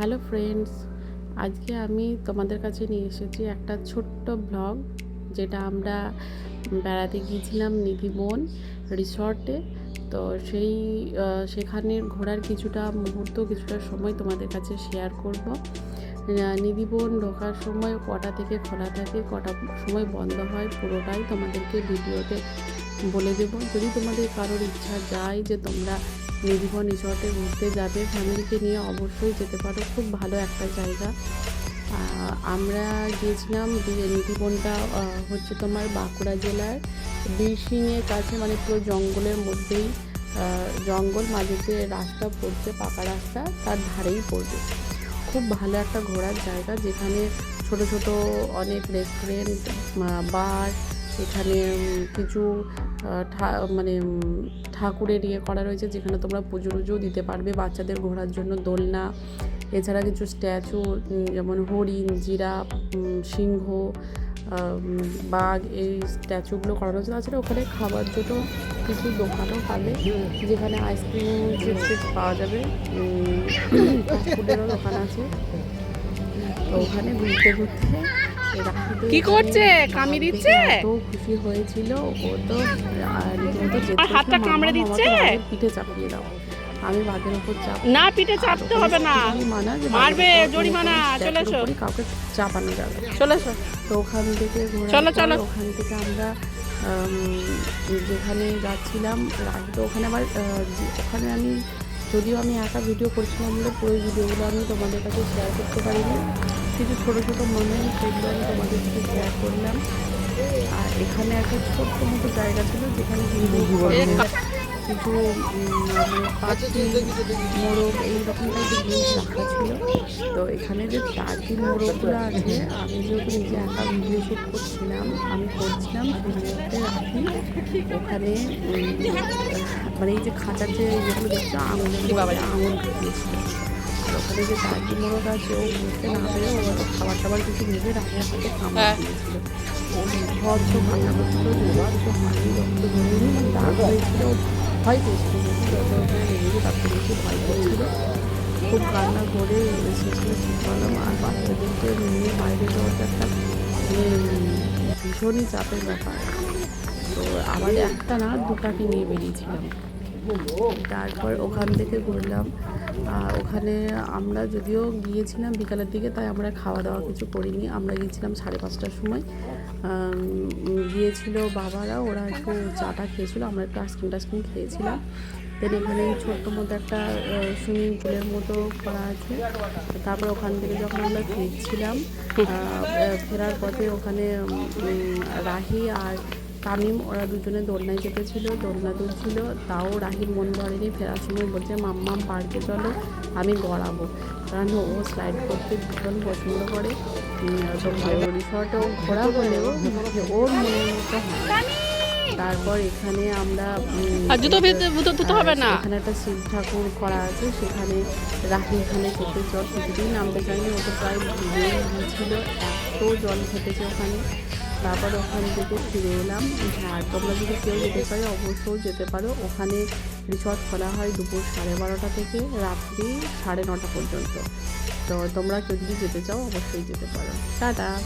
Hello friends, আজকে আমি তোমাদের কাছে নিয়ে এসেছি একটা ছোট্ট ব্লগ, যেটা আমরা বেড়াতে গিয়েছিলাম নিধিবন রিসর্টে। তো সেই সেখানের ঘোরার কিছুটা মুহূর্ত, কিছুটা সময় তোমাদের কাছে শেয়ার করব। নিধিবন ঢোকার সময় কটা থেকে খোলা থাকে, কটা সময় বন্ধ হয়, পুরোটাই তোমাদেরকে ভিডিওতে বলে দেবো। যদি তোমাদের কারোর ইচ্ছা যায় যে তোমরা নিধিবন রিসর্টে ঘুরতে যাবে ফ্যামিলিকে নিয়ে অবশ্যই যেতে পারো, খুব ভালো একটা জায়গা। আমরা গিয়েছিলাম নিধিবনটা হচ্ছে তোমার বাঁকুড়া জেলার বীরসিংয়ের কাছে মানে পুরো জঙ্গলের মধ্যেই জঙ্গল, মাঝে যে রাস্তা পড়ছে, পাকা রাস্তা, তার ধারেই পড়বে। খুব ভালো একটা ঘোরার জায়গা, যেখানে ছোট ছোট অনেক রেস্টুরেন্ট বার এখানে কিছু মানে ঠাকুরের ইয়ে করা রয়েছে যেখানে তোমরা পুজো টুজো দিতে পারবে বাচ্চাদের ঘোরার জন্য, দোলনা। এছাড়া কিছু স্ট্যাচু যেমন হরিণ জিরাফ সিংহ বাঘ, এই স্ট্যাচুগুলো করা রয়েছে। তাছাড়া ওখানে খাবার জন্য কিছু দোকানও পাবে, যেখানে আইসক্রিম, চিপস পাওয়া যাবে। ফুডেরও দোকান আছে। তো ওখানে ঘুরতে ঘুরতে কি করছে? দেখে দিচ্ছে? এত খুশি হয়েছিল ও তো হাতটা কামড়ে দিচ্ছে?" পিঠে চাপিয়ে দাও আমি বাঘের উপর চাপ না পিঠে চাপতে হবে না মানা মারবে, জরিমানা, চলে এসো। কাউকে চাপানো যাবে চলে এসো তো ওখান থেকে চলো, চলো। ওখান থেকে আমরা যেখানে যাচ্ছিলাম রাখতো ওখানে আবার ওখানে আমি যদিও আমি একা ভিডিও করছিলাম বলে পুরো ভিডিওগুলো আমি তোমাদের কাছে শেয়ার করতে পারিনি। কিছু ছোটো ছোটো মোমেন্ট সেগুলো আমি তোমাদের সাথে শেয়ার করলাম। আর এখানে একটা ছোট্ট মতো জায়গা ছিল যেখানে কিন্তু কিছু মানে পাখি মোরগ এইরকম টাইপের জিনিস রাখা ছিল। তো এখানে যে টার্কি মোরগগুলো আছে আমি যেহেতু নিজে একা ভিডিও শ্যুট করছিলাম আমি করছিলাম রাখি। ওখানে মানে এই যে খাঁচার যে যেগুলো দেখছ আঙুলের বাবা আঙুল ঢুকিয়েছিল আর ওখানে যে টার্কি মোরগ আছে ও বুঝতে না পেরে ও খাবার টাবার কিছু নিজে রাখার হাতে কামড় দিয়েছিল ও কান্না করছিল রক্ত দাগ হয়েছিল ভয় পেয়েছিল বেশি যত ওখানে তার থেকে বেশি ভয় করছিল। খুব কান্না করে শেষে ঠিক করলাম আর বাচ্চাদেরকে নিয়ে বাইরে যাওয়াটা একটা মানে ভীষণই চাপের ব্যাপার। তো আবার একটা না দুটাকে নিয়ে বেরিয়েছিলাম। তারপর ওখান থেকে ঘুরলাম। ওখানে আমরা যদিও গিয়েছিলাম বিকালের দিকে, তাই আমরা খাওয়া দাওয়া কিছু করিনি। আমরা গিয়েছিলাম সাড়ে পাঁচটার সময়। গিয়েছিল বাবারা, ওরা একটু চাটা খেয়েছিল, আমরা একটু আইসক্রিম টাইসক্রিম খেয়েছিলাম। দেন এখানে ছোট্ট মতো একটা সুইমিং পুলের মতো করা আছে। তারপর ওখান থেকে যখন আমরা ফিরছিলাম ফেরার পথে ওখানে রাহি আর তামিম ওরা দুজনে দোলনায় চেপেছিল দোলনা দুলছিল তাও রাহির মন ভরেনি ফেরার সময় বলছে মাম্মাম পার্কে চলো আমি গড়াবো। কারণ ও স্লাইড করতে ভীষণ পছন্দ করে। তো ভালো রিসর্টেও ঘোরা হলেও ওর মনের মতো হয় তারপর এখানে আমরা হবে না। এখানে একটা শিব ঠাকুর করা আছে সেখানে রাহি এখানে খেতে জল কিছুতেই নামতে চায়নি ও তো প্রায় ভিজেই গিয়েছিল এত জল খেতেছে ওখানে। তারপর ওখান থেকে ফিরে এলাম। আর তোমরা যদি কেউ যেতে পারো অবশ্যই যেতে পারো। ওখানে রিসর্ট খোলা হয় দুপুর সাড়ে বারোটা থেকে রাত্রি সাড়ে নটা পর্যন্ত। তো তোমরা কেউ যদি যেতে চাও, অবশ্যই যেতে পারো। টাটা!